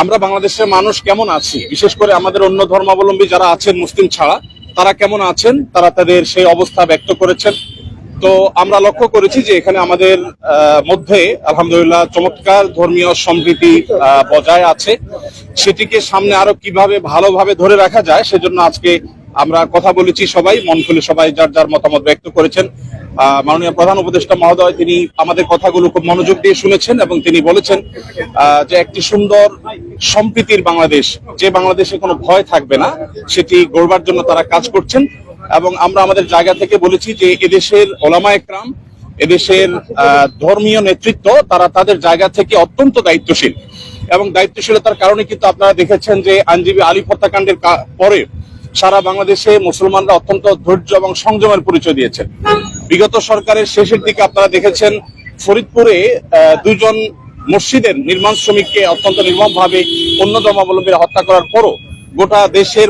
আমরা বাংলাদেশের মানুষ কেমন আছি? বিশেষ করে আমাদের অন্য ধর্মাবলম্বী যারা আছেন মুসলিম ছাড়া, তারা কেমন আছেন? তারা তাদের সেই অবস্থা ব্যক্ত করেছেন। তো আমরা লক্ষ্য করেছি যে এখানে আমাদের মধ্যে আলহামদুলিল্লাহ চমৎকার ধর্মীয় সম্প্রীতি বজায় আছে। সেটিকে সামনে আরও কীভাবে ভালোভাবে ধরে রাখা যায়, সেজন্য আজকে আমরা কথা বলেছি সবাই, মন খুলে সবাই যার যার মতামত ব্যক্ত করেছেন। মাননীয় প্রধান উপদেষ্টা মহোদয়, তিনি আমাদের কথাগুলো খুব মনোযোগ দিয়ে শুনেছেন এবং তিনি বলেছেন যে একটি সুন্দর সম্প্রীতির বাংলাদেশ, যে বাংলাদেশে কোনো ভয় থাকবে না, সেটি গড়বার জন্য তারা কাজ করছেন। এবং আমরা আমাদের জায়গা থেকে বলেছি যে এদেশের ওলামা একরাম, এদেশের ধর্মীয় নেতৃত্ব, তারা তাদের জায়গা থেকে অত্যন্ত দায়িত্বশীল। এবং দায়িত্বশীলতার কারণে কিন্তু আপনারা দেখেছেন যে আইনজীবী আলী হত্যাকাণ্ডের পরে সারা বাংলাদেশে মুসলমানরা অত্যন্ত ধৈর্য এবং সংযমের পরিচয় দিয়েছেন। বিগত সরকারের শেষের দিকে আপনারা দেখেছেন, ফরিদপুরে দুজন মসজিদের নির্মাণ শ্রমিককে অত্যন্ত নির্মমভাবে অন্য ধর্মাবলম্বীরা হত্যা করার পরও গোটা দেশের